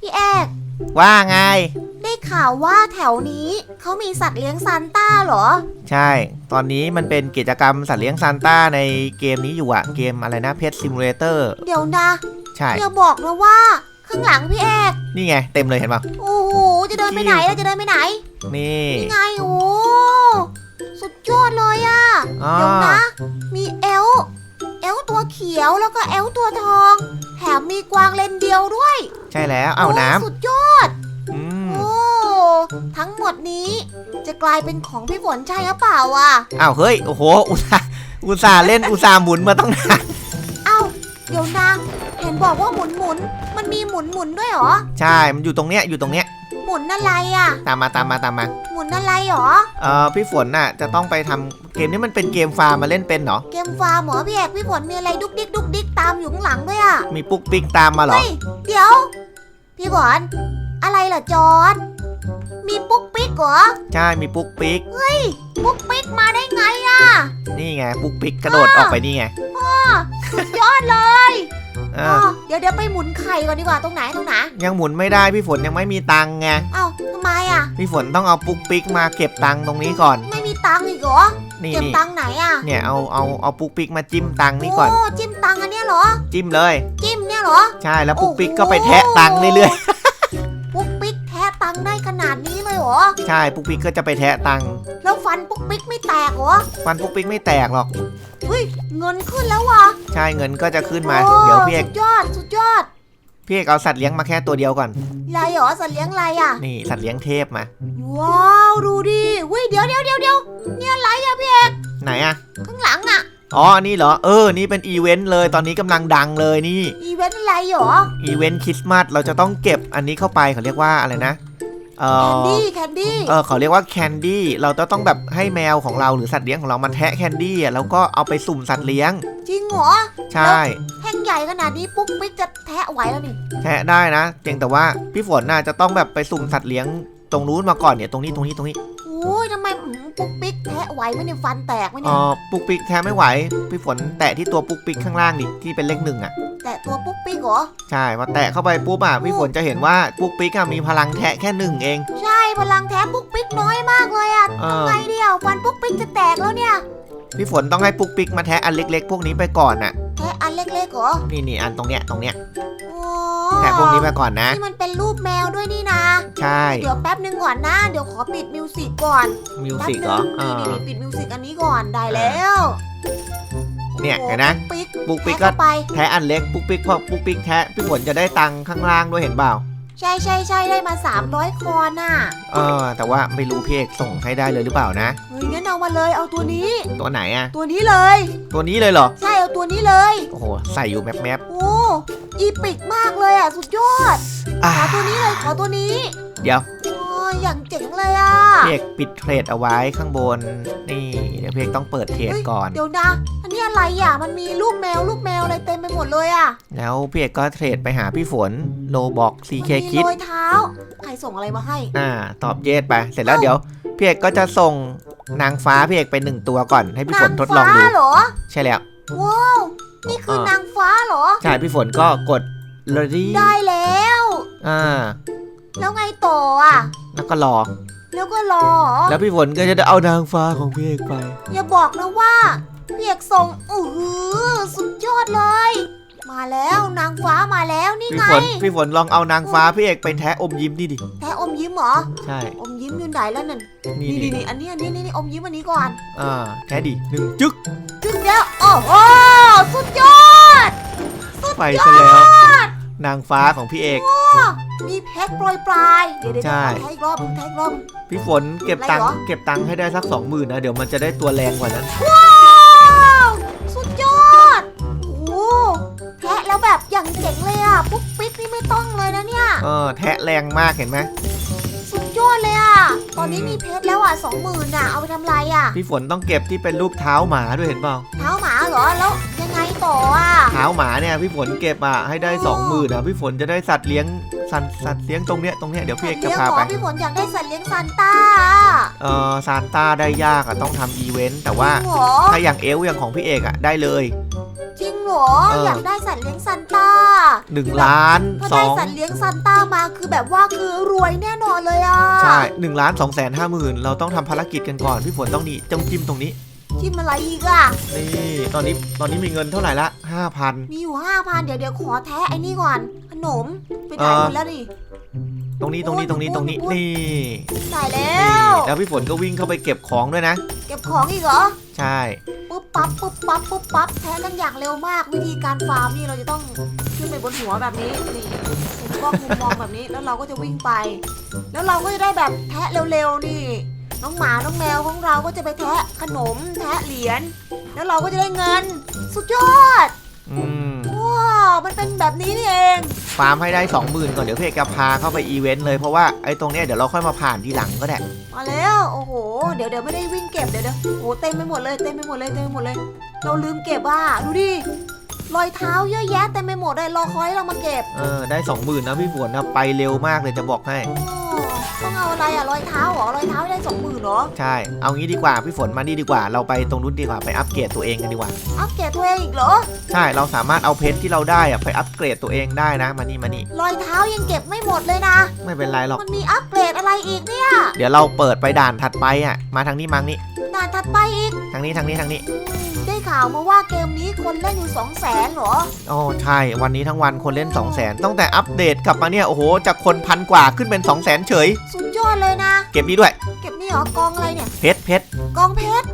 พี่เอกว่าไง ได้ข่าวว่าแถวนี้เขามีสัตว์เลี้ยงซานต้าเหรอ ใช่ ตอนนี้มันเป็นกิจกรรมสัตว์เลี้ยงซานต้าในเกมนี้อยู่อะเกมอะไรนะเพ t ซิมูเลเตอร์เดี๋ยวนะใช่อย่าบอกนะว่า ข้างหลังพี่เอกนี่ไงเต็มเลยเห็นป่ะโอ้โหจะเดินไปไหนล่ะจะเดินไปไหนนี่นี่ไงโอ้สุดยอดเลยอะอ๋อเดี๋ยวนะ มีเอล เอลตัวเขียวแล้วก็เอลตัวทอง แถมมีกวางเลนเดียวด้วยใช่แล้วเอาน้โสุดยอดำอืมโอ้ทั้งหมดนี้จะกลายเป็นของพี่ฝนใช่หรือเปล่าอะอ้าวเฮ้ยโอ้โหอุตส่าห์อุตส่าห์เล่นอุตส่าห์หมุนมาต้องนานเอ้าเดี๋ยวนะเห็นบอกว่าหมุนหมุนๆมันมีหมุนหมุนๆด้วยเหรอใช่มันอยู่ตรงเนี้ยอยู่ตรงเนี้ย หมุนอะไรอะตามมาตามมาตามมา หมุนอะไรเหรอ เอ่อพี่ฝนน่ะจะต้องไปทำเกมนี้มันเป็นเกมฟาร์มมาเล่นเป็นเหรอ เกมฟาร์มเหรอพี่เอกพี่ฝนมีอะไรดุกดิกดุกดิกตามอยู่ข้างหลังด้วยอะมีปุ๊กปิ๊กตามมาเหรอ เฮ้ยเดี๋ยว พี่ฝนอะไรเหรอจอร์ดมีปุ๊กปิ๊กเหรอใช่มีปุ๊กปิ๊ก ปุ๊กปิ๊กมาได้ไงอะนี่ไงปุ๊กปิ๊กกระโดดออกไปนี่ไง อ้อสุดยอดเลยเออ๋ออเดี๋ยวเดี๋ยวไปหมุนไข่ก่อนดีกว่าตรงไหนตรงไหนยังหมุนไม่ได้พี่ฝนยังไม่มีตังค์ไงเอ้าทำไมอะพี่ฝนต้องเอาปุ๊กปิ๊กมาเก็บตังค์ตรงนี้ก่อน ไม่มีตังค์อีกเหรอนี่เก็บนี่ตังค์ไหนอะเนี่ยเอาเอาเอาปุ๊กปิ๊กมาจิ้มตังค์นี่ก่อน โอ้จิ้มตังค์อันเนี้ยเหรอ จิ้มเลย จิ้มเนี่ยเหรอ ใช่แล้วปุ๊กปิ๊กโอ้โหก็ไปแทะตังค์เรื่อยปุ๊กปิ๊กแทะตังค์ได้ขนาดนี้เลยเหรอๆใช่ปุ๊กปิ๊กก็จะไปแทะตังค์แล้วฟันปุ๊กปิ๊กไม่แตกเหรอ ฟันปุ๊กปิ๊กไม่แตกหรอก เฮ้ยเงินขึ้นแล้ววะใช่เงินก็จะขึ้นมา โอ้เดี๋ยวพี่เอกสุดยอดสุดยอดพี่เอกเอาสัตว์เลี้ยงมาแค่ตัวเดียวก่อนอะไรเหรอสัตว์เลี้ยงอะไรอะนี่สัตว์เลี้ยงเทพมา ว้าวดูดิเฮ้ยเดี๋ยวเดี๋ยวเดี๋ยวเดี๋ยวเนี่ยอะไรอะพี่เอกไหนอะข้างหลังอะอ๋ออันนี่เหรอ เออ นี่เป็นอีเวนต์เลย ตอนนี้กำลังดังเลยนี่ อีเวนต์อะไรเหรอ อีเวนต์คริสต์มาส เราจะต้องเก็บอันนี้เข้าไปเขาเรียกว่าอะไรนะ เอแคนอดี้แคนดี้เออเขาเรียกว่าแคนดี้เราจะต้องแบบให้แมวของเราหรือสัตว์เลี้ยงของเรามันแทะแคนดี้อะแล้วก็เอาไปสุ่มสัตว์เลี้ยง จริงเหรอใช่ แท่งใหญ่ขนาดนี้ปุ๊กปิ๊กจะแทะไหวแล้วนี่แทะได้นะเพียงแต่ว่าพี่ฝนน่าจะต้องแบบไปสุ่มสัตว์เลี้ยงตรงนู้นมาก่อนเนี่ยตรงนี้ตรงนี้ตรงนี้โอ้ยทำไมอืมปุ๊กปิ๊กแทะไหวไหมเนี่ยฟันแตกไหมอ๋เนี่อยปุ๊กปิ๊กแทะไม่ไหว พี่ฝนแตะที่ตัวปุ๊กปิ๊กข้างล่างดิที่เป็นเลขหนึ่งอะ แต่ตัวปุ๊กปิ๊กเหรอ ใช่พอแตะเข้าไปปุ๊บอะพี่ฝนจะเห็นว่าปุ๊กปิ๊กอะมีพลังแทะแค่หนึ่งเอง ใช่พลังแทะปุ๊กปิ๊กน้อยมากเลยอะเออทำไงเดียวฟันปุ๊กปิ๊กจะแตกแล้วเนี่ย พี่ฝนต้องให้ปุ๊กปิ๊กมาแทะอันเล็ก ๆ พวกนี้ไปก่อนน่ะแทะอันเล็กๆเหรอนี่นี่อันตรงเนี้ยตรงเนี้ยโอ้แทะพวกนี้ไปก่อนนะ นี่มันเป็นรูปแมวด้วยนี่นะ ใช่เดี๋ยวแป๊บหนึ่งก่อนนะ เดี๋ยวขอปิดมิวสิกก่อนมิวแป๊บสิกหเหรนึองเอนี่อนี่ปิดมิวสิกอันนี้ก่อนได้แล้วเนี่ยโอ้โเห็นนะปิ๊กปุ๊กปิ๊กแทะก็เข้าไป แทะอันเล็กปุ๊กปิ๊กพอปุ๊กปิ๊กแทะพี่ฝนจะได้ตังค์ข้างล่างด้วยเห็นเปล่าใช่ใช่ใช่ได้มา 300 คอนน่ะ เออแต่ว่าไม่รู้พี่เอกส่งให้ได้เลยหรือเปล่านะเฮ้ยงั้นเอามาเลยเอาตัวนี้ ตัวไหนอะตัวนี้เลย ตัวนี้เลยเหรอ ใช่เอาตัวนี้เลย โอ้โห ใส่อยู่แมบแมบโอ้อีปิกมากเลยอะสุดยอดๆอ่าขอตัวนี้เลยขอตัวนี้เดี๋ยวโอ้ยอย่างเจ๋งเลยอะพี่เอกปิดเทรดเอาไว้ข้างบน นี่เดี๋ยวพี่เอกต้องเปิดเทรดก่อน เดี๋ยวนะ อันนี้อะไรอะมันมีรูปแมวรูปแมวอะไรเต็มไปหมดเลยอะแล้วพี่เอกก็เทรดไปหาพี่ฝนโลบอก CK มีคิดรอยเท้า ใครส่งอะไรมาให้ อ่า ตอบเยสไป เสร็จแล้วเดี๋ยวพี่เอกก็จะส่ง นางฟ้าพี่เอกไปหนึ่งตัวก่อนให้พี่ฝนทดลองดูนางฟ้าเหรอ ใช่แล้ว ว้าว นี่คือเออนางฟ้าเหรอ ใช่พี่ฝนก็กดเลยดิได้แล้ว อ่า แล้วไงต่ออะ แล้วก็รอ แล้วก็รอเหรอแล้วพี่ฝนก็จะได้เอานางฟ้าของพี่เอกไป อย่าบอกนะว่าพี่เอกส่งอือหือสุดยอดเลย มาแล้วนางฟ้ามาแล้วนี่พี่ไง ฝนพี่ฝนลองเอานางฟ้าพี่เอกไปแทะอมยิ้มนี่ดิแท้อมยิ้มเหรอ ใช่ อมยิ้มอยู่ไหนแล้วนั่นนี่นี่ดินี่นี่อันนี้อันนี้นี่นี่อมยิ้มอันนี้ก่อน อ่าแทะดิหนึ่งจึ๊กขึ้นแล้วโอ้โหสุดยอดไปซะแล้วนางฟ้าของพี่เอก มีเพชรโปรยปลาย เดี๋ยวเดี๋ยวใช่เดี๋ยวขอแท้อีกรอบหนึงแท้อีกรอบหนึ่งพี่ฝนเก็บตังค์อะไรเหรอ เก็บตังค์ให้ได้สักสองหมื่นนะเดี๋ยวมันจะได้ตัวแรงกว่านั้น ว้า แทะแล้วแบบอย่างเจ๋งเลยอะปุ๊กปิ๊กนี่ไม่ต้องเลยนะเนี่ย เออแทะแรงมากเห็นไหมสุดยอดเลยอะ ตอนนี้อืมมีเพชรแล้วอะสองหมื่นอะ เอาไปทำไรอะ พี่ฝนต้องเก็บที่เป็นรูปเท้าหมาด้วยเห็นเปล่าเท้าหมาเหรอ แล้วยังไงต่ออะ เท้าหมาเนี่ยพี่ฝนเก็บอะให้ได้สองหมื่นอะพี่ฝนจะได้สัตว์เลี้ยงสัตว์สัตว์เลี้ยงตรงเนี้ยตรงเนี้ยเดี๋ยวพี่เอกจะเลี้ยงพาหมไปอพี่ฝนอยากได้สัตว์เลี้ยงซานต้าเออซานต้าได้ยากอะต้องทำอีเวนต์แต่ว่าจริงเหรอ ถ้าอย่างเอลอย่างของพี่เอกอะได้เลย จริงเหรอเอออ อยากได้สัตว์เลี้ยงซันต้าหนึ่งล้านถ้าสได้องสัตว์เลี้ยงซันต้ามาคือแบบว่าคือรวยแน่นอนเลยอะใช่หนึ่งล้านสองแสนห้าหมื่นเราต้องทำภารกิจกันก่อนพี่ฝนต้องนี่จงจิ้มตรงนี้จิ้มอะไรอีกอะ นี่ตอนนี้ตอนนี้มีเงินเท่าไหร่ละห้าพัน มีอยู่ห้าพันเดี๋ยวเดี๋ยวขอแท้ไอ้นี่ก่อน ขนมไปไหนเออ หมดแล้วนี่ ตรงนี้ตรงนี้ตรงนี้ตรงนี้โอ้ยนี่ได้แล้นี่ว แล้วพี่ฝนก็วิ่งเข้าไปเก็บของด้วยนะ เก็บของอีกเหรอ ใช่ ปุ๊บปั๊บปุ๊บปั๊บปุ๊บปั๊บแท้กันอย่างเร็วมากวิธีการฟาร์มนี่เราจะต้องขึ้นไปบนหัวแบบนี้นี่มุมกล้องมุมมองแบบนี้แล้วเราก็จะวิ่งไป แล้วเราก็จะได้แบบแทะเร็วๆนี่ น้องหมาน้องแมวของเราก็จะไปแทะขนมแทะเหรียญแล้วเราก็จะได้เงิน สุดยอด อืมว้าว มันเป็นแบบนี้นี่เองฟาร์มให้ได้สองหมื่นก่อน เดี๋ยวพี่เอกจะพาเข้าไปอีเวนต์เลย เพราะว่าไอ้ตรงเนี้ยเดี๋ยวเราค่อยมาผ่านทีหลังก็ได้ มาแล้วโอ้โห เดี๋ยวเดี๋ยวไม่ได้วิ่งเก็บเดี๋ยวเดี๋ยวโอ้โหเต็มไปหมดเลยเต็มไปหมดเลยเต็มไปหมดเลย เราลืมเก็บอะดูดิรอยเท้าเยอะแยะเต็มไปหมดเลยรอคอยให้เรามาเก็บ เออ ได้สองหมื่นนะพี่ฝนนะไปเร็วมากเลยจะบอกให้ โอ้ ต้องเอาอะไรอะรอยเท้าเหรอรอยเท้าได้สองหมื่นเหรอใช่ เอางี้ดีกว่าพี่ฝนมานี่ดีกว่า เราไปตรงนู้นดีกว่าไปอัปเกรดตัวเองกันดีกว่า อัปเกรดตัวเองอีกเหรอ ใช่ เราสามารถเอาเพชรที่เราได้อะไปอัปเกรดตัวเองได้นะ มานี่มานี่ รอยเท้ายังเก็บไม่หมดเลยนะ ไม่เป็นไรหรอก มันมีอัปเกรดอะไรอีกเนี่ย เดี๋ยวเราเปิดไปด่านถัดไปอะมาทางนี้มังนี่ ด่านถัดไปอีกทางนี้ทางนี้ทางนี้อืมได้ข่าวมาว่าเกมนี้คนเล่นอยู่สองแสนเหรอโอ้ใช่ วันนี้ทั้งวันคนเล่น2 0 0แสนตั้งแต่อัปเดตกลับมาเนี่ย โอ้โห จากคนพันกว่าขึ้นเป็น 2 0 0แสนเฉย สุดยอดเลยนะ เก็บนี้ด้วย เก็บนี่เหรอกองอะไรเนี่ย เพชรเพชรกองเพชร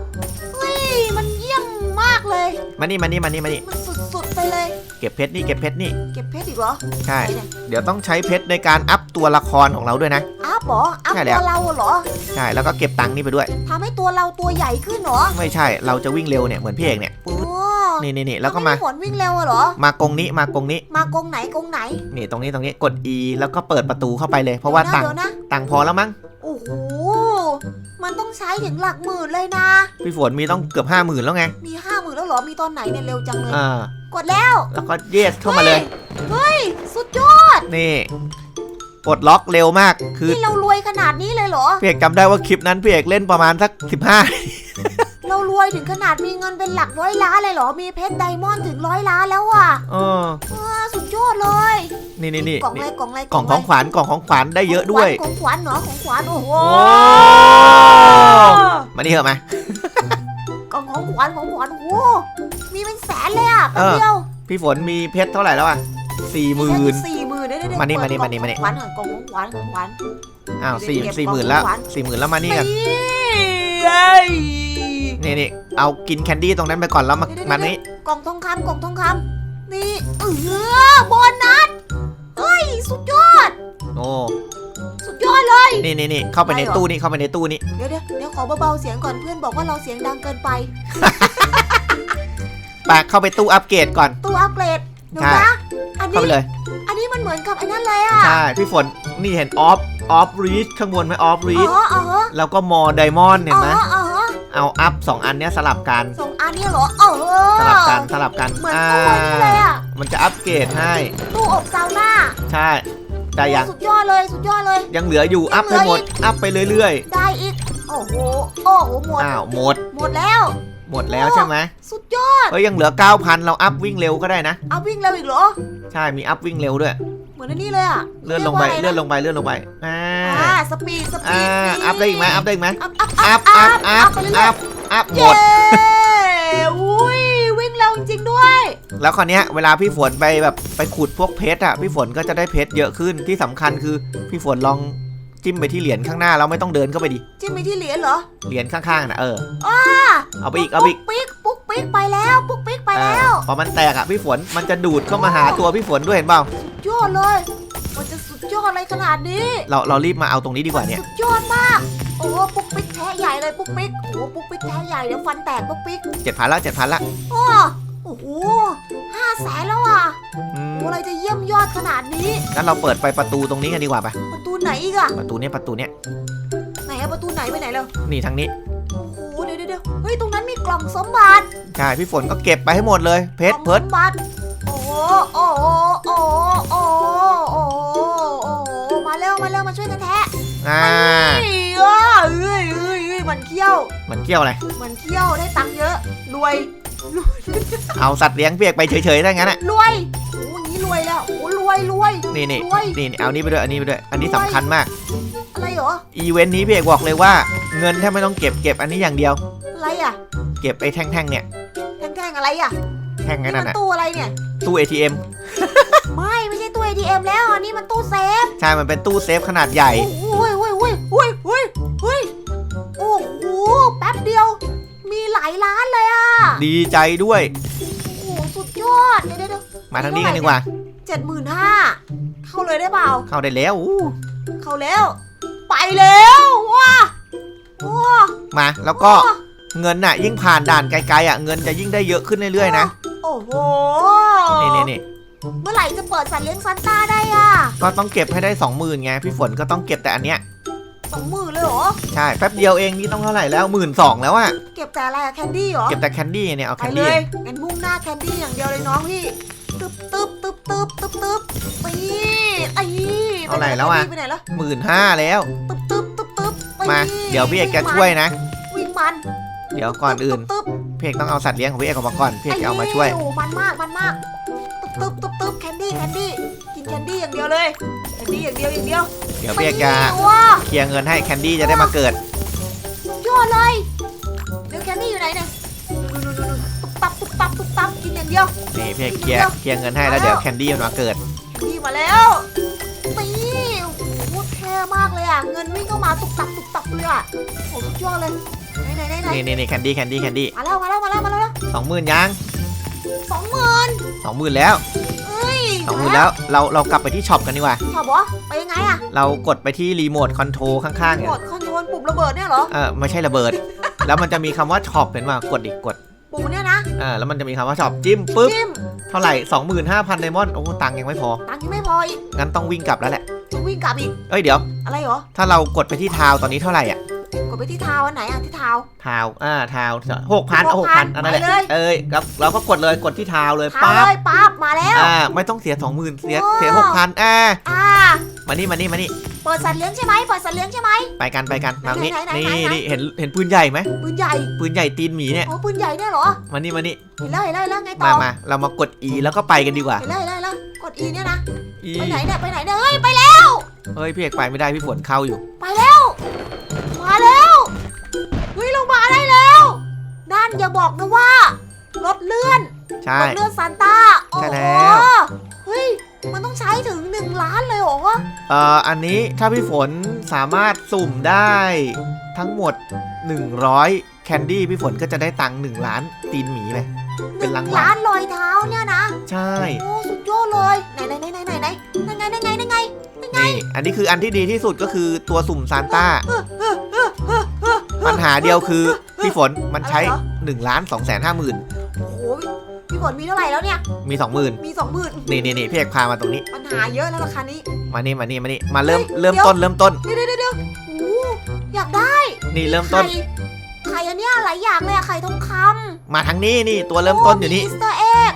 เลย มานี่มานี่มานี่มานี่มันสุดๆไปเลย เก็บเพชรนี่เก็บเพชรนี่ เก็บเพชรอีกเหรอ ใช่ไหนเนี่ยเดี๋ยวต้องใช้เพชรในการอัพตัวละครของเราด้วยนะ อัพเหรอ อัพใช่แล้ตัววเราเหรอ ใช่ แล้วก็เก็บตังค์นี่ไปด้วยทำให้ตัวเราตัวใหญ่ขึ้นเหรอ ไม่ใช่ เราจะวิ่งเร็วเนี่ยเหมือนพี่เอกเนี่ยโอ้นี่นี่นี่แล้วก็มาทำให้ผลวิ่งเร็วอะเหรอ มากงนี้มากงนี้ มากงไหนกงไหน นี่ตรงนี้ตรงนี้กด E แล้วก็เปิดประตูเข้าไปเลย เพราะว่าตังค์เดี๋ยวนะตังค์พอแล้วมั้ง โอ้โห มันต้องใช้ถึงหลักหมื่นเลยนะ พี่ฝนมีต้องเกือบห้าหมื่นแล้วไง มีห้าหมื่นแล้วเหรอ มีตอนไหนเนี่ยเร็วจังเลย อ่า กดแล้ว แล้วก็เยสเข้ามาเลย เฮ้ย สุดยอด นี่ปลดล็อกเร็วมาก คือนี่เรารวยขนาดนี้เลยเหรอ พี่เอกจำได้ว่าคลิปนั้นพี่เอกเล่นประมาณสักเรารวยถึงขนาดมีเงินเป็นหลักร้อยล้านเลยเหรอ มีเพชรไดมอนด์ถึงร้อยล้านแล้วอะ15เออว้า สุดยอดเลยนี่นี่นี่กล่องอะไรกล่องอะไรกล่องของขวัญกล่องของขวัญได้เยอะด้วยของขวัญเหรอของขวัญโอ้โหโอ้มานี่เหอะมากล่องของขวัญของขวัญโอ้โหมีเป็นแสนเลยอะแป๊บเออเดียวพี่ฝนมีเพชรเท่าไหร่แล้วอะสี่หมื่นสี่หมื่นได้ได้ได้มานี่เปิดมานี่มานี่กล่องของขวัญก่อนกล่องของขวัญของขวัญอ้าวสี่เก็บสี่กล่หองมื่นแล้วของขวัญสี่หมื่นแล้วมานี่กันเอ้ยนี่นี่เอากินแคนดี้ตรงนั้นไปก่อนแล้วมาเดี๋ยวๆมานี้กล่องทองคำกล่องทองคำ นี่เออโบนัสเฮ้ยสุดยอด โอ้สุดยอดเลย นี่นี่นี่เข้าไปในได้เหรอตู้นี่เข้าไปในตู้นี่เดี๋ยวเดี๋ยวเดี๋ยวขอเบาๆเสียงก่อนเพื่อนบอกว่าเราเสียงดังเกินไป ไปเข้าไปตู้อัปเกรดก่อน ตู้อัปเกรดเดี๋ยวใช่ นะอันเข้านี้ไปเลย อันนี้มันเหมือนกับไอ้นั่นเลยอะใช่ พี่ฝนนี่เห็นออฟออฟรีชข้างบนไหมออฟรีอ๋ชออ๋อฮะแล้วก็มอไดมอนด์เห็นไหมอ๋ออ๋อฮะ เอาอัพสองอันเนี้ยสลับกัน สองอันนี้เหรออ๋อสลับกันสลับกันเหมือนอ่าตู้นี่เลยอะมันจะอัปเกรดให้ ตู้อบซาวน่าใช่ได้ยังสุดยอดเลยสุดยอดเลย ยังเหลืออยู่อัพไปหมดอัพไปเรื่อยได้อีกโอ้โหโอ้โหหมๆดอ้าวหมด หมดแล้วหมดแล้วใช่ไหมสุดยอดเฮ้ยยังเหลือ 9,000 เราอัพวิ่งเร็วก็ได้นะเอาวิ่งเร็วอีกเหรอ ใช่มีอัพวิ่งเร็วด้วยเห มือนอันนี้เลยอะเลื่อนลงไปรียกว่าะรนะเลื่อนลงไปเลื่อนลงไปอ่าอ่าสปีดสปีอ่าดนี่อัพได้อีกไหมอัพได้อีกไหมอัพอัพอัอัพพอัอัพพอัพไปเรื่อัอยพอัพหมๆเย้ด อุ้ยวิ่งเร็วจริงๆด้วย แล้วคราวเนี้ยเวลาพี่ฝนไปแบบไปขุดพวกเพชรอะพี่ฝนก็จะได้เพชรเยอะขึ้นที่สำคัญคือพี่ฝนลอง จิ้มไปที่เหรียญข้างหน้าแล้วไม่ต้องเดินเข้าไปดิ จิ้มไปที่เหรียญเหรอเหรียญข้างๆนะเอออ่าเอาไปอีกเอาไปปุ๊อีกกปิ๊กปุ๊กปิ๊กไปแล้วปุ๊กปิ๊กไปแล้ว เออพอมันแตกอะพี่ฝนมันจะดูดเข้ามาหาตัวพี่ฝนด้วยเห็นเปล่า สุดยอดเลย มันจะสุดยอดอะไรขนาดนี้ เราเรารีบมาเอาตรงนี้ดีกว่าเนี่ย สุดยอดมาก โอ้ปุ๊กปิ๊กแท้ใหญ่เลยปุ๊กปิ๊กโอ้ปุ๊กปิ๊กแท้ใหญ่เดี๋ยวฟันแตกปุ๊กปิ๊กเจ็ดพันละเจ็ดพันละอ้อ โอ้โหห้าแสนแล้วอะอืมโอ้อะไรจะเยี่ยมยอดขนาดนี้ งั้นเราเปิดไปประตูตรงนี้กันดีกว่าปะประตูไหนอีกอะประตูเนี้ยประตูเนี้ยไหนอะประตูไหนไปไหนแล้วนี่ทางนี้ โอ้โหเดี๋ยวเดี๋ยวเดี๋ยวเฮ้ยตรงนั้นมีกล่องสมบัติใช่ พี่ฝนก็เก็บไปให้หมดเลย เพชรกเพิล่ร์อดงสมบัติโอ้โหโอ้โหโอ้โหโอ้โหโอ้โหโอ้โหมาเร็วมาเร็วมาช่วยกันแทะอ่าเฮ้ยเอ้ยเอ้ยเอ้ยเอ้ยมันเขี้ยว มันเกี่ยวอะไร มันเขี้ยวได้ตังค์เยอะรวย เอาสัตว์เลี้ยงพี่เอกไปเฉยๆถ้างั้นอะรวยโอ้ยางนี้รวยแล้วโอ้รวยรวยนี่นี่รวยนี่นี่เอานี้ไปด้วยอันนี้ไปด้วยอันนี้สำคัญมาก อะไรเหรออีเวนต์นี้พี่เอกบอกเลยว่า เงินแทบไม่ต้องเก็บเก็บอันนี้อย่างเดียว อะไรอะ เก็บไอ้แท่งๆเนี่ยแท่งๆอะไรอะแท่งนี่นั่มันนน่ะตู้อะไรเนี่ยตู้ ATM ไม่ไม่ใช่ตู้ ATM แล้วอันนี้มันตู้เซฟใช่มันเป็นตู้เซฟขนาดใหญ่โอ้ยโอ้ยโอ้ยโอ้ยโอ้ยโอ้ยโอ้โหแป๊บเดียวมี หลายล้านเลยอะ ดีใจด้วย โอ้โหสุดยอดเดี๋ยวเดี๋ยวมาทางนี้กันดีกว่า เจ็ดหมื่นห้าเข้าเลยได้เปล่า เข้าได้แล้วอู้เข้าแล้ว ไปแล้วว้าว้ามาแล้วก็เงินน่ะ ยิ่งผ่านด่านไกลๆอะเงินจะยิ่งได้เยอะขึ้นเรื่อยๆนะโอ้โหนี่นี่นี่เมื่อไหร่จะเปิดสัตว์เลี้ยงซันต้าได้อะก็ต้องเก็บให้ได้สองหมื่นไงพี่ฝนก็ต้องเก็บแต่อันเนี้ย สองหมื่นเลยเหรอ ใช่แป๊บเดียวเองนี่ต้องเท่าไหร่แล้วหมื่นสองแล้วอะเก็บแต่อะไรอะแคนดี้เหรอ เก็บแต่แคนดี้เนี่ยเอาไปแคนเลดี้ยงั้นมุ่งหน้าแคนดี้อย่างเดียวเลยน้องพี่ตึ๊บตึ๊บตึ๊บตึ๊บตึ๊บตึ๊บไปไอ้เท่าไหร่แล้วอะไปไหนแล้วหมื่นห้าแล้ว ตึ๊บตึ๊บตึ๊บตึ๊บไปมา เดี๋ยวพี่เอกจะช่วยนะ วิ่งมัน เดี๋ยวก่อนอื่นตึ๊บพี่เอกต้องเอาสัตว์เลี้ยงของพี่เอกออกมาก่อนพี่เอกจะเอามาช่วยโอ้มันมากมันมากตึ๊บตึ๊บตึ๊บตึ๊บแคนดี้แคนดี้กินแคนดี้อย่างเดียวเลยแคนดี้อย่างเดียวอย่างเดียวเดี๋ยวพี่เอกจะไปว้าเคลียร์เงินให้แคนดี้จะได้มาเกิดยอดเลยเดี๋ยวแคนดี้อยู่ไหนเนี่ยนู่นๆๆๆตุ๊บตับตุ๊บตับตุ๊บตับกินอย่างเดียวนี่พี่เอกเคลียร์เคลียร์เงินให้แล้วเดี๋ยวแคนดี้มันมาเกิดนี่มาแล้ว อะเงินวิ่งเข้ามาตุกตับตุกตับเลยอะโอ้สุดยอดเลยไหนไหนไหนไหนนี่นี่นี่แคนดี้แคนดี้แคนดี้มาแล้วมาแล้วมาแล้วมาแล้วสองหมื่นยังสองหมื่นสองหมื่นแล้วเอ้ยสองหมื่นแล้วเราเรากลับไปที่ช็อปกันดีกว่าชอบเหรอไปยังไงอะเรากดไปที่รีโมทคอนโทรลข้างๆเนี่ยกดคอนโทรลปุ่มระเบิดเนี่ยเหรอเออไม่ใช่ระเบิด แล้วมันจะมีคำว่าช็อปเป็นว่ากดอีกกดปุ่มเนี่ยนะเออแล้วมันจะมีคำว่าช็อปจิ้มปุ๊บจิ้มเท่าไหร่25,000ไดมอนด์โอ้ตังค์ยังไม่พอ ตังค์ยังไม่พออีกงั้นต้องวิ่งกลับแล้วแหละ ต้องวิ่งกลับอีก เอ้ยเดี๋ยว อะไรเหรอ ถ้าเรากดไปที่ทาวน์ตอนนี้เท่าไหร่อะ กดไปที่เท้าอันไหนอะที่เท้าทาวน์อ่าทาวน์หกพันหกพัน6,000อันนั้นแหละไปเลย เอ้ยครับเราก็กดเลยกดที่ทาวน์เลยเท้าปั๊บเลยปั๊บมาแล้ว อ่าไม่ต้องเสีย20,000เสียโอ้ เสีย6,000อ่าอ่ามานี่มานี่มานี่เปิดสัตว์เลี้ยงใช่ไหมเปิดสัตว์เลี้ยงใช่ไหม ไปกันไปกันมานี่ไหนไหนไหนนี่ไหน นี่เห็นเห็นปืนใหญ่ไหมปืนใหญ่ปืนใหญ่ตีนหมีเนี่ยโอ้ปืนใหญ่เนี่ยเหรอมานี่มานี่เห็นแล้วเห็นแล้วเห็นแล้วไงต่มาอมาเรามากด E แล้วก็ไปกันดีกว่า เห็นแล้วเห็นแล้วเห็นแล้ว กด E เนี่ยนะ E ไปไหนเนี่ย ไปไหนเนี่ยเฮ้ย ไปแล้ว เฮ้ยพี่เอกไปไม่ได้พี่ฝนเข้าอยู่ ไปแล้ว มาแล้วเฮ้ยลงมาได้แล้ว นั่นอย่าบอกนะว่า รถเลื่อน ใช่ รถเลื่อนซานต้า โอ้ใช่โหแล้ว เฮ้ย มันต้องใช้ถึงหนึ่งล้านเลยเหรอเอ่ออันนี้ถ้าพี่ฝนสามารถสุ่มได้ทั้งหมด 100 แคนดี้พี่ฝนก็จะได้ตังค์1ล้านตีนหมีเลย เป็นรางวัลล้านรอยเท้าเนี่ยนะ ใช่ โอ้สุดยอดเลยไหนไหนไหนไหนไหนไหนนั่นไงนั่นไงนั่นไงนี่ อันนี้คืออันที่ดีที่สุดก็คือตัวสุ่มซานต้า ปัญหาเดียวคือ พี่ฝนมันใช้อะไรเหรอ1ล้าน2แสนห้าหมื่นโอ้โหพี่ฝนมีเท่าไหร่แล้วเนี่ย มี 20,000 มีสองหมื่นนี่นี่นี่พี่เอกพามาตรงนี้ ปัญหาเยอะแล้วราคานี้ มานี่มานี่มานี่มาเริ่มเฮ้ยเริ่มเดี๋ยวต้นเริ่มต้น เดี๋ยวเดี๋ยวเดี๋ยวโอ้โหอยากได้ นี่เริ่มต้นไข่ไข่อันเนี้ยหลายอย่างเลยอะไข่ทองคำมาทางนี้นี่ตัวเริ่มต้นอยู่นี่อีสเตอร์เอ็ก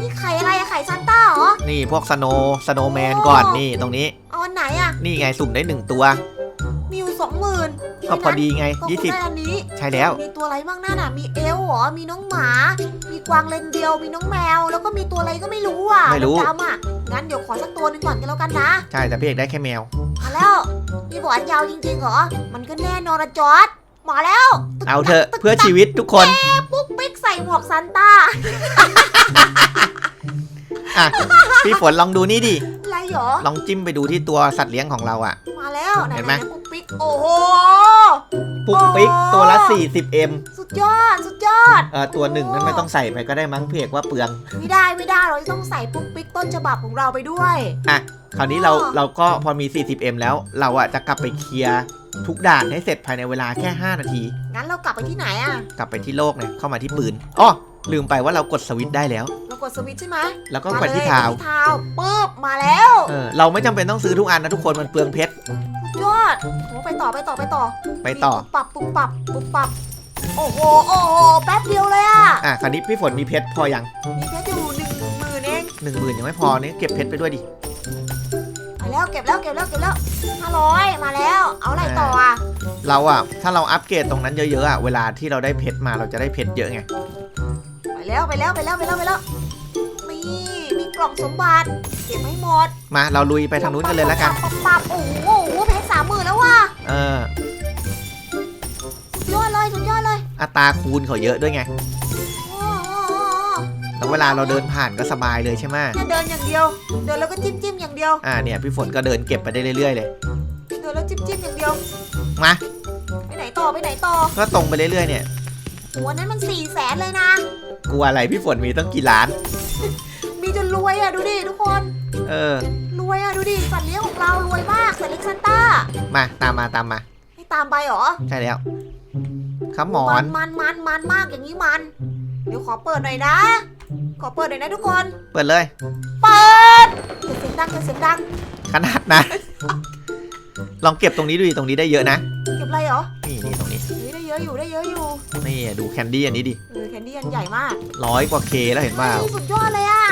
นี่ไข่อะไรอะไข่ซานต้าเหรอ นี่พวกสโนสโนแมนก่อนนี่ตรงนี้ เอาอันไหนอะนี่ไงสุ่มได้หนึ่งตัว มีอยู่สองหมื่นก็พอดีไงก็คงได้อันนี้20ใช่แล้ว มีตัวอะไรบ้างนั่นอะมีเอลเหรอ มีน้องหมา มีกวางเลนเดียว มีน้องแมว แล้วก็มีตัวอะไรก็ไม่รู้อะไม่รู้ ดำๆอะงั้นเดี๋ยวขอสักตัวหนึงก่อนกันแล้วกันนะใช่แต่พี่เอกได้แค่แมว มาแล้วพี่บอกอันยาวจริงๆเหรอ มันก็แน่นอนอะจอร์ด มาแล้วเอาเถอะเพื่อชีวิตทุกคนปุ๊กปิ๊กใส่หมวกซันต้าอะ พี่ฝนลองดูนี่ดิ อะไรเหรอ ลองจิ้มไปดูที่ตัวสัตว์เลี้ยงของเราอะ มาแล้วไหนเห็นไหมๆปุ๊กปิ๊กโอ้โห ปุ๊กปิ๊กอ๋อตัวละ 40m สุดยอดสุดยอด เออตัวหนึ่งนั้นไม่ต้องใส่ไปก็ได้มั้งพี่เอกว่าเปลือง ไม่ได้ไม่ได้เราจะต้องใส่ปุ๊กปิ๊กต้นฉบับของเราไปด้วยคราวนี้เราอ๋อเราก็พอมี 40m แล้ว เราอะจะกลับไปเคลียร์ ทุกด่านให้เสร็จภายในเวลาแค่ 5 นาที งั้นเรากลับไปที่ไหนอะกลับไปที่โลกเนี่ยเข้ามาที่ปืนอ๋อลืมไปว่าเรากดสวิตช์ได้แล้ว เรากดสวิตช์ใช่ไหมแล้วก็มากดเลยที่เท้าที่เท้าปึ๊บมาแล้วเออเราไม่จำเป็นต้องซื้อทุกอันนะทุกคนมันเปลืองเพชรสุดยอดโอ้ไปต่อไปต่อไปต่อ ไปต่อปุ๊บปับปุ๊บปับปุ๊บปับโอ้โหโอ้โหแป๊บเดียวเลยอะอะคราวนี้พี่ฝนมีเพชรพอยังมีแค่อยู่หนึ่งหมื่นเองหนึ่งหมื่นยังไม่พอเนี่ยเก็บเพชรไปด้วยดิไปแล้วเก็บแล้วเก็บแล้วเก็บแล้วห้าร้อยมาแล้ว เราอะถ้าเราอัปเกรดตรงนั้นเยอะๆอะเวลาที่เราได้เพชรมาเราจะได้เพชรเยอะไงแล้วไปแล้วไปแล้วไปแล้วไปแล้วนี่มีกล่องสมบัติเก็บให้หมดมาเราลุยไปทางนู้นกันเลยแล้วกันปับปับโอ้โหโอ้โหเพชรสามหมื่นแล้วว่ะเออสุดยอดเลยสุดยอดเลยอัตราคูณเขาเยอะด้วยไงโอ้โหโอ้โหแล้วเวลาเราเดินผ่านก็สบายเลยใช่ไหมแค่เดินอย่างเดียว เดินแล้วก็จิ้มจิ้มอย่างเดียว อ่าเนี่ยพี่ฝนก็เดินเก็บไปได้เรื่อยๆเลย เดินแล้วจิ้มจิ้มอย่างเดียว มา ไปไหนต่อไปไหนต่อก็ตรงไปเรื่อยๆเนี่ยหัวนั้นมันสี่แสนเลยนะ กลัวอะไรพี่ฝนมีต้องกี่ล้าน มีจนรวยอะดูดิทุกคน เออ รวยอะดูดิสัตว์เลี้ยงของเรารวยมากสัตว์เลี้ยงซันต้ามาตามมาตามมา ให้ตามไปเหรอ ใช่แล้วครับหมอมันนมันมันมันมากอย่างนี้มัน เดี๋ยวขอเปิดหน่อยนะ ขอเปิดหน่อยนะทุกคน เปิดเลย เปิดอย่าเสียงดังอย่าเสียงดัง ขนาดนะ ลองเก็บตรงนี้ดูดิตรงนี้ได้เยอะนะ เก็บอะไรเหรอนี่นี่ตรงนี้ เฮ้ยได้เยอะอยู่ได้เยอะอยู่นี่ดูแคนดี้อันนี้ดิเออแคนดี้อันใหญ่มากร้อยกว่าเคแล้วเห็นเปล่าฮ้ยสุดยอดเลยอะ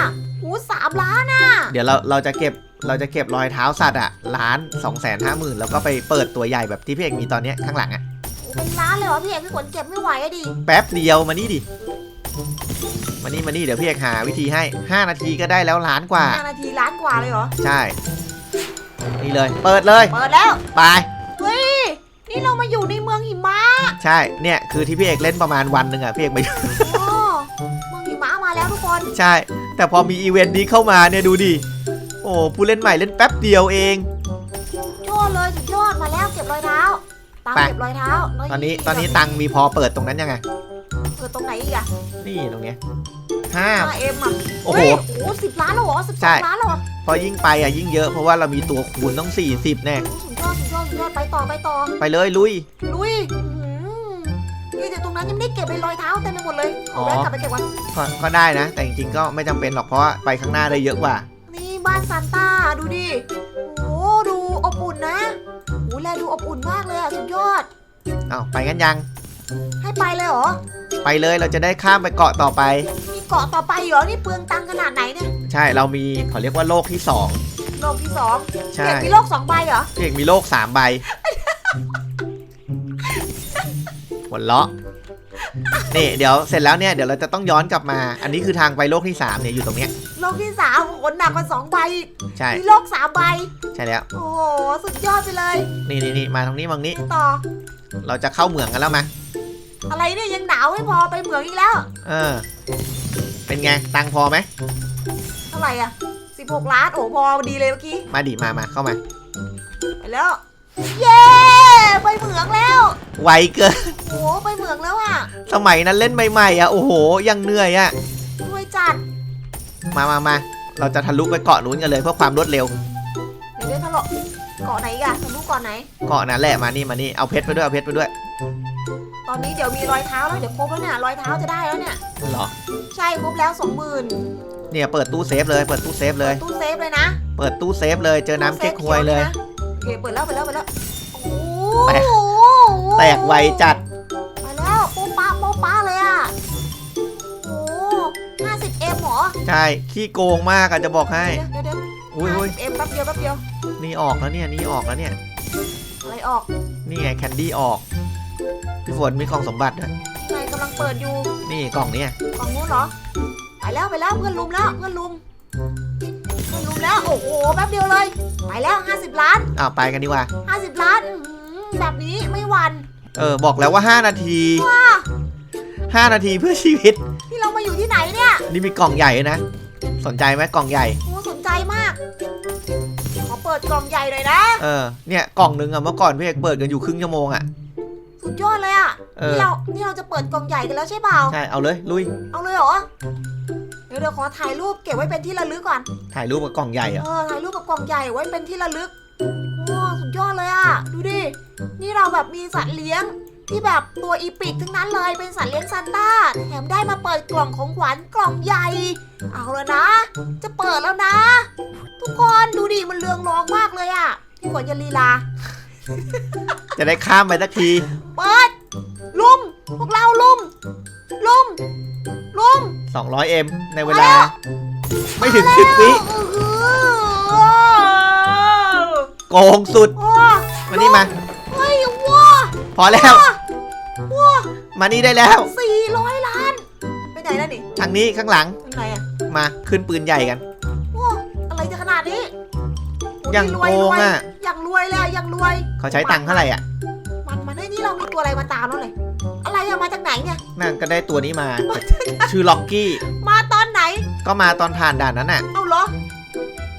หูสามล้านอะ เดี๋ยวเราเราจะเก็บเราจะเก็บรอยเท้าสัตว์อะล้านสองแสนห้าหมื่นแล้วก็ไปเปิดตัวใหญ่แบบที่พี่เอกมีตอนเนี้ยข้างหลังอะโอ้เป็นล้านเลยเหรอพี่เอกพี่ฝนเก็บไม่ไหวอะดิแป๊บเดียวมานี่ดิมานี่มานี่เดี๋ยวพี่เอกหาวิธีให้ 5 นาทีก็ได้แล้วล้านกว่า ห้านาทีล้านกว่าเลยเหรอใช่ นี่เลย เปิดเลย เปิดแล้ว ไป เฮ้ย นี่เรามาอยู่ในเมืองหิมะใช่ เนี่ยคือที่พี่เอกเล่นประมาณวันหนึ่งอะพี่เอกไป โอ้เมืองหิมะมาแล้วทุกคน ใช่ แต่พอมีอีเวนต์นี้เข้ามาเนี่ยดูดิ โอ้ผู้เล่นใหม่เล่นแป๊บเดียวเอง ยอดเลยสุดยอดมาแล้วเก็บรอยเท้าตามไป เก็บรอยเท้าตอนนี้ตอนนี้ตังค์มีพอเปิดตรงนั้นยังไงเกิดตรงไหนอีกอะนี่ตรงเนี้ย ห้า5 M อะโอ้โห เฮ้ยโอ้สิบล้านแล้วเหรอสิบใช่สองล้านแล้วเหรอพอยิ่งไปอะยิ่งเยอะเพราะว่าเรามีตัวคูณต้อง 40 แน่โอ้สุดยอดสุดยอดสุดยอดไปต่อไปต่อ ไปเลยลุย ลุยอื้อหือนี่แต่ตรงนั้นยังไม่ได้เก็บเลยรอยเท้าเต็มไปหมดเลยเอาแวะอ๋อกลับไปเก็บวันก็ก็ได้นะ แต่จริงๆก็ไม่จำเป็นหรอกเพราะว่าไปข้างหน้าได้เยอะกว่า นี่บ้านซานต้าดูดิโอ้ดูอบอุ่นนะโอ้แลดูอบอุ่นมากเลยอะสุดยอด เอาไปกันยัง ให้ไปเลยเหรอ ไปเลยเราจะได้ข้ามไปเกาะต่อไปมี เกาะต่อไปเหรอ นี่เปลืองตังค์ขนาดไหนเนี่ย ใช่เรามีเขาเรียกว่าโลกที่สองโลกที่สองใช่เด็กมีโลกสองใบเหรอ พี่เอกมีโลกสามใบหัวเราะนี่เดี๋ยวเสร็จแล้วเนี่ยเดี๋ยวเราจะต้องย้อนกลับมา อันนี้คือทางไปโลกที่สามเนี่ยอยู่ตรงเนี้ย โลกที่สามโหหนักกว่าสองใบอีกใช่ มีโลกสามใบ ใช่แล้ว โอ้โห สุดยอดไปเลย นี่นี่นี่มาตรงนี้มางนี้ ต่อ เราจะเข้าเหมืองกันแล้วมาอะไรเนี่ยยังหนาวไม่พอไปเหมืองอีกแล้ว เออ เป็นไง ตังค์พอไหม เท่าไหร่อะสิบหกล้าน โอ้พอดีเลยเมื่อกี้ มาดิมามาเข้ามา ไปแล้ว เย้ ไปเหมืองแล้ว ไวเกิน โอ้ไปเหมืองแล้วอะสมัยนั้นเล่นใหม่ๆอะ โอ้โห ยังเหนื่อยอะด้วยจัด มามามาเราจะทะลุไปเกาะนู้นกันเลยเพื่อความรวดเร็ว เดี๋ยวเดี๋ยวทะเลาะเกาะไหนอีกอะทะลุเกาะไหน เกาะนั้นแหละมานี่มานี่เอาเพชรไปด้วยเอาเพชรไปด้วย ตอนนี้เดี๋ยวมีรอยเท้าแล้วเดี๋ยวครบแล้วเนี่ยรอยเท้าจะได้แล้วเนี่ย เหรอ ใช่ครบแล้วสองหมื่นเนี่ยเปิดตู้เซฟเลย เปิดตู้เซฟเลย ตู้เซฟเลยนะเปิดตู้เซฟเลย เจอน้ำเก๊กฮวยเลย โอเคเปิดแล้วเปิดแล้วเปิดแล้วโอ้โหแตกแตกไวจัด ไปแล้วโป๊ะป้าโป๊ะป้าเลยอะโอ้ห้าสิบเอ็มหรอใช่ ขี้โกงมากอะจะบอกให้เดี๋ยวเดี๋ยวอุ้ยอุ้ยเอ็มแป๊บเดียวแป๊บเดียวนี่ออกแล้วเนี่ย นี่ออกแล้วเนี่ย อะไรออก นี่ไงแคนดี้ออก พี่ฝนมีกล่องสมบัติด้วยไหนกำลังเปิดอยู่นี่กล่องเนี่ยกล่องนู้นเหรอ ไปแล้วไปแล้วเพื่อนลุมแล้วเพื่อนลุมเพื่อนลุมแล้วโอ้โหแป๊บเดียวเลย ไปแล้วห้าสิบล้าน อ้าวไปกันดีกว่าห้าสิบล้านอื้อหือแบบนี้ไม่หวันเออบอกแล้วว่า 5 นาที5นาทีเพื่อชีวิต ที่เรามาอยู่ที่ไหนเนี่ยนี่มีกล่องใหญ่ด้วยนะ สนใจไหมกล่องใหญ่ โอ้สนใจมาก ขอเปิดกล่องใหญ่หน่อยนะ เออเนี่ยกล่องหนึงอะเมื่อก่อนพี่เอกเปิดกันอยู่ครึ่งชั่วโมงอะ สุดยอดเลยอะ เออ นี่เรา นี่เราจะเปิดกล่องใหญ่กันแล้วใช่เปล่า ใช่ เอาเลย ลุย เอาเลยเหรอ เดี๋ยวเดี๋ยวขอถ่ายรูปเก็บไว้เป็นที่ระลึกก่อน ถ่ายรูปกับกล่องใหญ่อะเออ ถ่ายรูปกับกล่องใหญ่ไว้เป็นที่ระลึกโอ้สุดยอดเลยอะ ดูดิ นี่เราแบบมีสัตว์เลี้ยงที่แบบตัวอีปิกทั้งนั้นเลย เป็นสัตว์เลี้ยงซันต้า แถมได้มาเปิดกล่องของขวัญกล่องใหญ่ เอาแล้วนะ จะเปิดแล้วนะ ทุกคนดูดิ มันเรืองรองมากเลยอะ พี่ฝนอย่าลีลา จะได้ข้ามไปสักทีเปิดลุมพวกเราลุมลุมลุม 200M ในเวลา ไม่ถึง10วิอื้อหือโกงสุดโอ้มานี่มา เฮ้ยว้าพอแล้วมานี่ได้แล้วสี่ร้อยล้านเป็นไหนแล้วนี่ทางนี้ข้างหลังทางไหนอะมาขึ้นปืนใหญ่กัน อย่างรโกวยรงวยอะ อย่างรวยเลยอะอย่างรวย เขาใช้ตังค์เท่าไหร่อะ มันมันไอ้นี่เรามีตัวอะไรมาตามแล้วเลย อะไรอะมาจากไหนเนี่ย นั่นก็ได้ตัวนี้มา ชื่อล็อกกี้ มาตอนไหน ก็มาตอนผ่านด่านนั้นอะ เอาเหรอ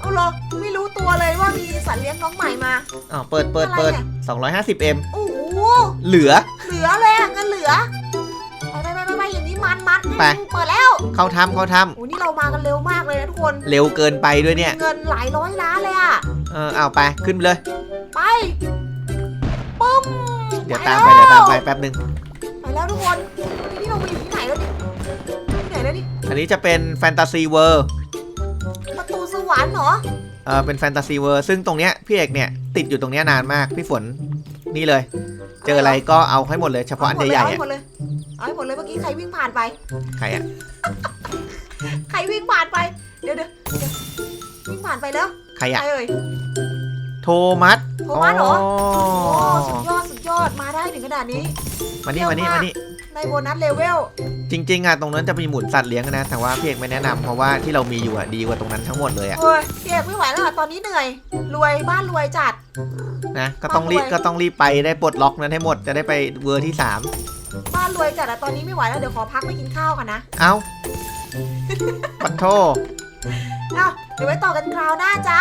เอาเหรอ ไม่รู้ตัวเลยว่ามีสัตว์เลี้ยงน้องใหม่มาอ๋อเปิดเปิดอะไรเปิดเนี่ย 250m โอ้โห เหลือ เหลือเลยอะเงินเหลือไปไปไปไปไปอย่างนี้มันมันไปเปิดแล้ว เข้าทำเข้าทโอ้นี่เรามากันเร็วมากเลยนะทุกคนำเร็วเกินไปด้วยเนี่ย เงินหลายร้อยล้านเลยอะ เออเอาไปขึ้นไปเลย ไปปุ้มเดี๋ยวตามไปเดี๋ยวตามไปแป๊บหนึ่งไปแล้วทุกคนนี่เรามาอยู่ที่ไหนแล้วนี่ที่ไหนแล้วนี่อันนี้จะเป็นแฟนตาซีเวิร์ประตูสวรรค์เหรอเออเป็นแฟนตาซีเวิร์ซึ่งตรงเนี้ยพี่เอกเนี่ยติดอยู่ตรงเนี้ยนานมากพี่ฝนนี่เลย เจออะไรก็เอาให้หมดเลยเฉพาะอันใหญ่ๆเอาให้อะหมดเลยเอาให้หมดเลยเมื่อกี้ใครวิ่งผ่านไปใครอะใครวิ่งผ่านไปเดี๋ยวเดี๋ยวเดี๋ยววิ่งผ่านไปแล้ว ใครใคอะรเอ่ยโทมัสโทมัสเหรออ๋โอ้อสุดยอดสุดยอดมาได้ถึงขนาดนี้ มานี่มานี่มานี่ในโบนัสเลเวลจริง ๆอะตรงนั้นจะมีหมุนสัตว์เลี้ยงนะ แต่ว่าพี่เอกไม่แนะนำเพราะว่าที่เรามีอยู่อะดีกว่าตรงนั้นทั้งหมดเลยอะโอ้ยพี่เอกไม่ไหวแล้วอะตอนนี้เหนื่อย รวยบ้านรวยจัด นะ ก็ต้องรีบมากเลยก็ต้องรีบไปได้ปลดล็อกนั้นให้หมดจะได้ไปเวอร์ที่สามบ้านรวยจัดอะตอนนี้ไม่ไหวแล้วเดี๋ยวขอพักไปกินข้าวก่อนนะ เอ้าปัดโทเอ้าเดี๋ยวไว้ต่อกันคราวหน้าจ้า